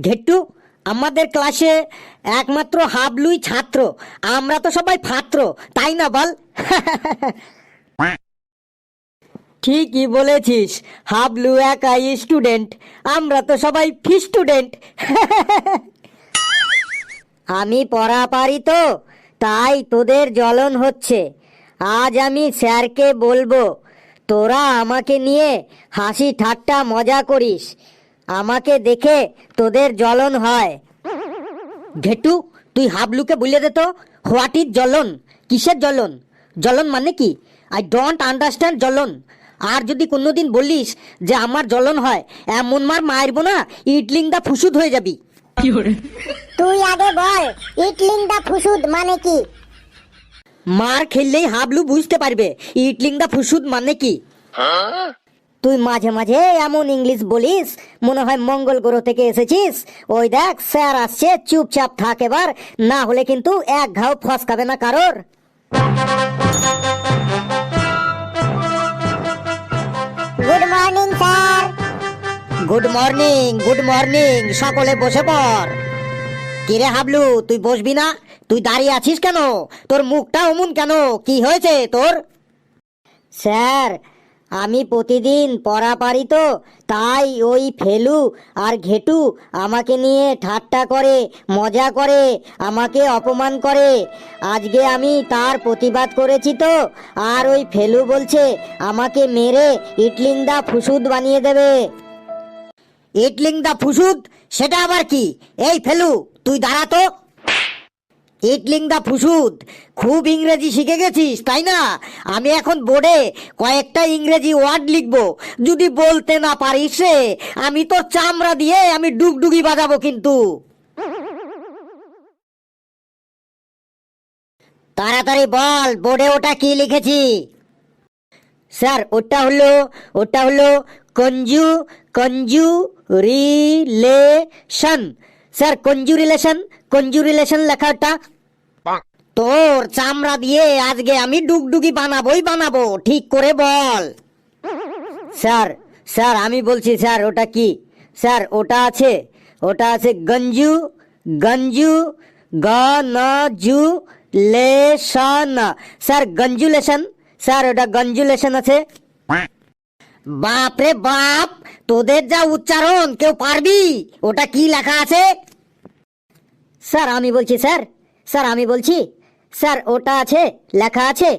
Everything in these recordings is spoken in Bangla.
ঘেট্টু আমাদের ক্লাসে একমাত্র হাবলুই ছাত্র। আমরা তো সবাই ফাত্র তাই না বল? ঠিকই বলেছিস হাবলু একাই স্টুডেন্ট আমরা তো সবাই ফি স্টুডেন্ট। আমি পড়া পারি তো তাই তোদের জ্বলন হচ্ছে। আজ আমি স্যারকে বলব তোরা আমাকে নিয়ে হাসি ঠাট্টা মজা করিস। আমাকে দেখে তোদের জ্বলন হয়। ঘেটু তুই হাবলুকে বলে দে তো হোয়াট ইজ জ্বলন? কিসের জ্বলন? জ্বলন মানে কি? আই ডোন্ট আন্ডারস্ট্যান্ড জ্বলন। আর যদি কোনোদিন বলিস যে আমার জ্বলন হয় এমন মার মারবো না ইটলিং দা ফুসুদ হয়ে যাবি। তুই আগে বল ইটলিং দা ফুসুদ মানে কি? মার খেললেই হাবলু বুঝতে পারবে ইটলিং দা ফুসুদ মানে কি? তুই মাঝে মাঝে এমন ইংলিশ বলিস মনে হয় মঙ্গল গ্রহ থেকে এসেছিস। ওই দেখ স্যার আসছে চুপচাপ থাক এবার না হলে কিন্তু এক ঘাও ফসকাবে না কারোর। Good morning sir good morning good morning সকলে বসে পড়। কিরে হাবলু তুই বসবি না? তুই দাঁড়িয়ে আছিস কেন? তোর মুখটা অমন কেন? কি হয়েছে তোর? স্যার আমি প্রতিদিন পড়া পারি তো, তাই ওই ফেলু আর ঘেটু আমাকে নিয়ে ঠাট্টা করে, মজা করে, আমাকে অপমান করে। আজকে আমি তার প্রতিবাদ করেছি তো, আর ওই ফেলু বলছে, আমাকে মেরে ইটলিং দা ফুসুদ বানিয়ে দেবে। ইটলিং দা ফুসুদ? সেটা আবার কি? এই ফেলু, তুই দাঁড়া তো। ইটলিং দা ফুসুদ, খুব ইংরেজি শিখে গেছিস, তাই না? আমি এখন বোর্ডে কয়েকটা ইংরেজি ওয়ার্ড লিখব। যদি বলতে না পারিস রে, আমি তো চামড়া দিয়ে আমি ডুগডুগি বাজাবো কিন্তু। তাড়াতাড়ি বল, বোর্ডে ওটা কি লিখেছি? স্যার, ওটা হলো ওটা হলো কঞ্জু কঞ্জু রিলেশন। স্যার, কঞ্জু রিলেশন? কঞ্জু রিলেশন লেখাটা তোর চামড়া দিয়ে আজকে আমি ডুগডুগি বানাবোই বানাবো ঠিক করে বল। স্যার স্যার আমি বলছি স্যার ওটা কি? স্যার ওটা আছে ওটা আছে গঞ্জু গঞ্জু গ ন congratulation sir congratulation sir ওটা গঞ্জুলেশন আছে। বাপ রে বাপ তোদের যা উচ্চারণ কেউ পারবি? ওটা কি লেখা আছে? স্যার আমি বলছি স্যার। স্যার আমি বলছি স্যার ওটা আছে লেখা আছে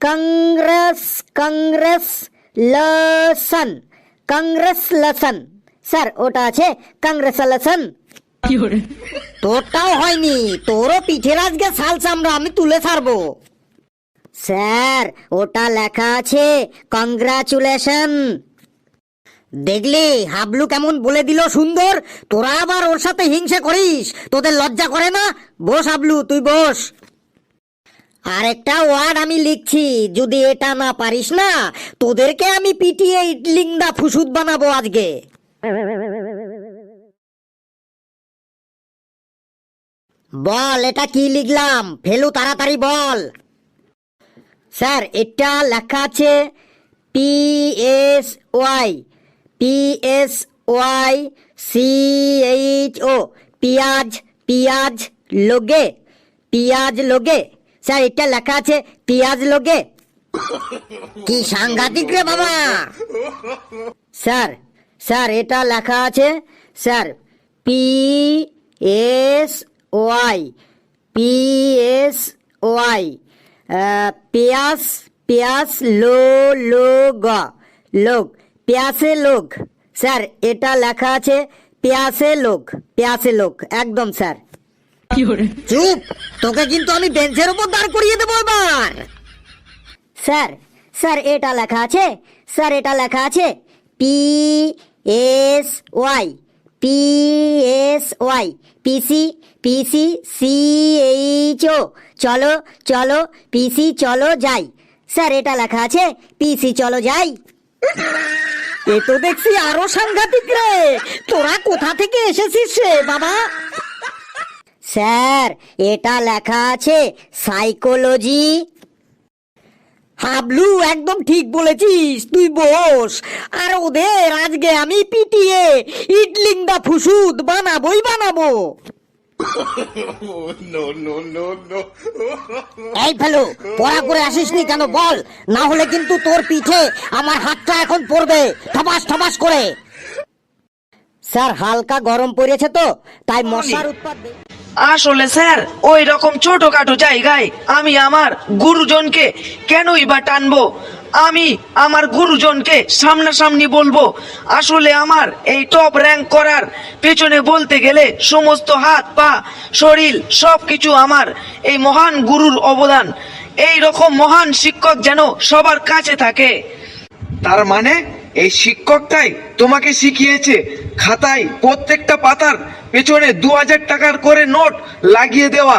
কংগ্রেস কংগ্রেস লসন কংগ্রেস লসন। স্যার ওটা আছে কংগ্রেস লসন। তোরটাও হয়নি তোরও পিঠের আজকে সাল চামড়া আমি তুলে ছাড়বো। স্যার ওটা লেখা আছে কংগ্রাচুলেশন দেখলি, হাবলু কেমন বলে দিল সুন্দর? তোরা আবার ওর সাথে হিংসা করিস। তোদের লজ্জা করে না? বস, হাবলু, তুই বস। আরেকটা ওয়ার্ড আমি লিখছি, যদি এটা না পারিস না, তোদেরকে আমি পিটিয়ে ইটলিংদা ফুসুদ বানাবো আজকে। বল, এটা কি লিখলাম? ফেলু, তাড়াতাড়ি বল। স্যার, এটা লেখা আছে P S Y P S Y C H O পিয়াজ পিয়াজ লোগে পিয়াজ লোগে। স্যার, এটা লেখা আছে পিয়াজ লোগে। কি সাংঘাতিক রে বাবা! স্যার স্যার, এটা লেখা আছে, sir P S Y P S Y পেয়াস পেয়াস লো লো গ লোক পেয়াসে লোক। স্যার এটা লেখা আছে পেয়াসে লোক। পেয়াসে লোক একদম স্যার। চুপ! তোকে কিন্তু আমি বেঞ্চের উপর দাঁড় করিয়ে দেবো এবার। স্যার স্যার এটা লেখা আছে স্যার এটা লেখা আছে P S Y. P S Y. পিসি পিসি সি এইচ ও। চলো চলো পিসি চলো যাই। স্যার এটা লেখা আছে পিসি চলো যাই। এ তো দেখছি আরও সাংঘাতিক রে। তোরা কোথা থেকে এসেছিস রে, বাবা? স্যার, এটা লেখা আছে সাইকোলজি। হাবলু, একদম ঠিক বলেছিস, তুই বস। আর ওদের আজকে আমি পিটিয়ে ইডলিংদা ফুসুদ বানাবোই বানাবো। এই ফেলু পড়া করে আসিসনি কেন বল? না হলে কিন্তু তোর পিঠে আমার হাতটা এখন পড়বে। ঠপাস ঠপাস করে। স্যার হালকা গরম পড়েছে তো তাই মশার উৎপাদ আসলে স্যার ওই রকম ছোটখাটো জায়গায় আমি আমার গুরুজনকে কেনই বা টানবো? আমি আমার গুরুজনকে সামনাসামনি বলব, আসলে আমার এই টপ র্যাঙ্ক করার পেছনে বলতে গেলে সমস্ত হাত, পা, শরীর সব কিছু আমার এই মহান গুরুর অবদান। এই রকম মহান শিক্ষক যেন সবার কাছে থাকে। তার মানে এই শিক্ষকটাই তোমাকে শিখিয়েছে, খাতায় প্রত্যেকটা পাতার পেছনে দু হাজার টাকার করে নোট লাগিয়ে দেওয়া।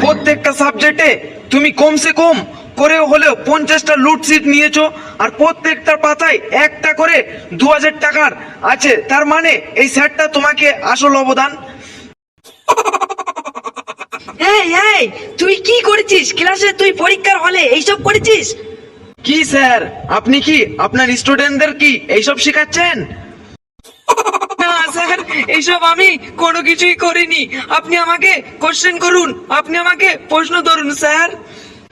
প্রত্যেকটা সাবজেক্টে তুমি কমসে কম করেও হলেও পঞ্চাশটা লুটশিট নিয়েছো আর প্রত্যেকটা পাতায় একটা করে দু হাজার টাকার আছে। তার মানে এই স্যারটা তোমাকে আসল অবদান। এই এই তুই কি করেছিস? ক্লাসে তুই পরীক্ষার হলে এইসব করেছিস? কি স্যার? আপনি কি আপনার স্টুডেন্টদের কি এইসব শেখাচ্ছেন? না স্যার এইসব আমি কোনো কিছুই করিনি। আপনি আমাকে কোশ্চেন করুন আপনি আমাকে প্রশ্ন ধরুন স্যার।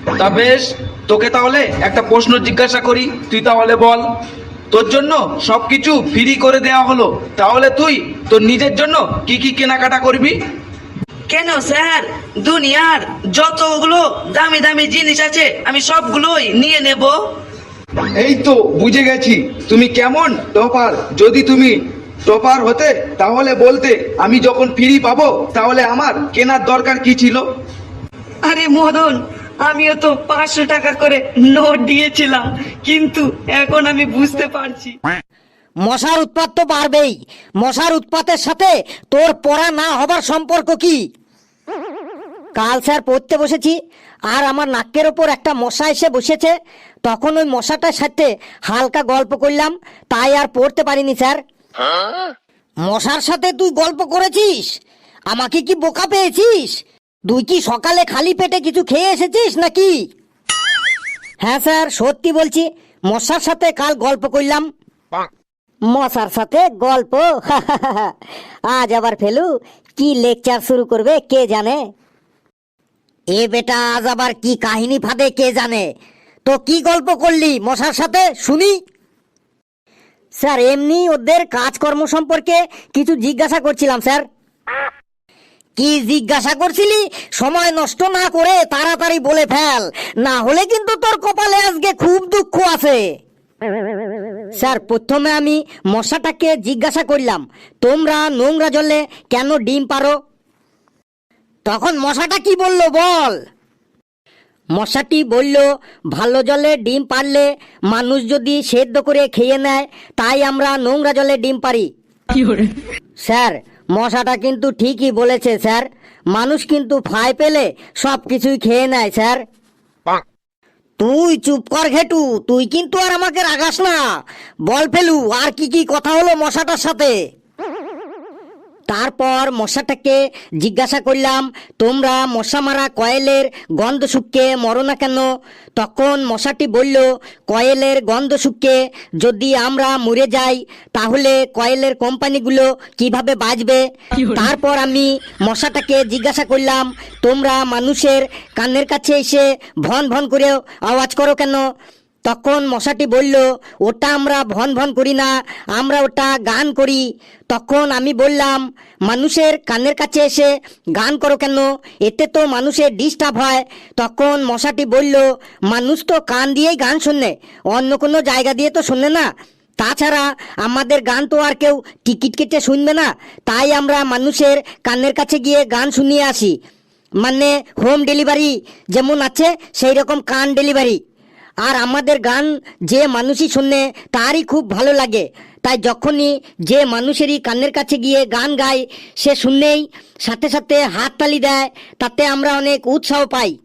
তা বেশ তোকে তাহলে একটা প্রশ্ন জিজ্ঞাসা করি তুই তাহলে বল। তোর জন্য সবকিছু ফ্রি করে দেওয়া হলো তাহলে তুই তোর নিজের জন্য কি কি কেনাকাটা করবি? কেন স্যার? দুনিয়ার যতগুলো দামি দামি জিনিস আছে আমি সবগুলোই নিয়ে নেব। এই তো বুঝে গেছি তুমি কেমন টপার? যদি তুমি টপার হতে তাহলে বলতে আমি যখন ফ্রি পাবো তাহলে আমার কেনার দরকার কি ছিল? আরে মদন আমিও তো পাঁচশো টাকা করে নোট দিয়েছিলাম কিন্তু এখন আমি বুঝতে পারছি। মশার উৎপাত তো বাড়বেই। মশার উৎপাতের সাথে তোর পড়া না হবার সম্পর্ক কি? কাল স্যার পড়তে বসেছি আর আমার নাকের ওপর একটা মশা এসে বসেছে। তখন ওই মশাটার সাথে হালকা গল্প করলাম তাই আর পড়তে পারিনি স্যার। মশার সাথে তুই গল্প করেছিস? আমাকে কি বোকা পেয়েছিস? তুই কি সকালে খালি পেটে কিছু খেয়ে এসেছিস নাকি? হ্যাঁ স্যার সত্যি বলছি মশার সাথে কাল গল্প করলাম। মশার সাথে গল্প। আজ আবার ফেলু কি লেকচার শুরু করবে কে জানে? এ বেটা আজ আবার কি কাহিনী ফাঁদে কে জানে? তো কি গল্প করলি মশার সাথে শুনি? স্যার এমনি ওদের কাজকর্ম সম্পর্কে কিছু জিজ্ঞাসা করছিলাম স্যার। কি জিজ্ঞাসা করছিলি? সময় নষ্ট না করে তাড়াতাড়ি বলে ফেল। না হলে কিন্তু তোর কপালে আজকে খুব দুঃখ আছে। স্যার প্রথমে আমি মশাটাকে জিজ্ঞাসা করলাম তোমরা নোংরা জলে কেন ডিম পারো? তখন মশাটা কি বলল বল? মশাটি বলল ভালো জলে ডিম পারলে মানুষ যদি সেদ্ধ করে খেয়ে নেয় তাই আমরা নোংরা জলে ডিম পারি। স্যার মশাটা কিন্তু ঠিকই বলেছে স্যার। মানুষ কিন্তু ফাই পেলে সব কিছুই খেয়ে নেয় স্যার। তুই চুপ কর ঘেটু তুই কিন্তু আর আমাকে রাগাস না। বল ফেলু আর কি কি কথা হলো মশাটার সাথে? তারপর মশাটাকে জিজ্ঞাসা করলাম তোমরা মশা মারা কয়েলের গন্ধ শুকে মরো না কেন? তখন মশাটি বলল কয়েলের গন্ধ শুকে যদি আমরা মরে যাই তাহলে কয়েলের কোম্পানিগুলো কীভাবে বাঁচবে? তারপর আমি মশাটাকে জিজ্ঞাসা করলাম তোমরা মানুষের কানের কাছে এসে ভন ভন করে আওয়াজ করো কেন? তখন মশাটি বলল, ওটা আমরা ভন ভন করি না, আমরা ওটা গান করি। তখন আমি বললাম, মানুষের কানের কাছে এসে গান করো কেন? এতে তো মানুষের ডিস্টার্ব হয়। তখন মশাটি বলল, মানুষ তো কান দিয়েই গান শোনে, অন্য কোনো জায়গা দিয়ে তো শোনে না। তাছাড়া আমাদের গান তো আর কেউ টিকিট কেটে শুনবে না, তাই আমরা মানুষের কানের কাছে গিয়ে গান শুনিয়ে আসি। মানে হোম ডেলিভারি যেমন আছে সেই রকম কান ডেলিভারি আর আমাদের গান যে মানুষই শুনে, তারই খুব ভালো লাগে। তাই যখনই যে মানুষেরই কানের কাছে গিয়ে গান গায়, সে শুনেই সাথে সাথে হাততালি দেয়, তাতে আমরা অনেক উৎসাহ পাই।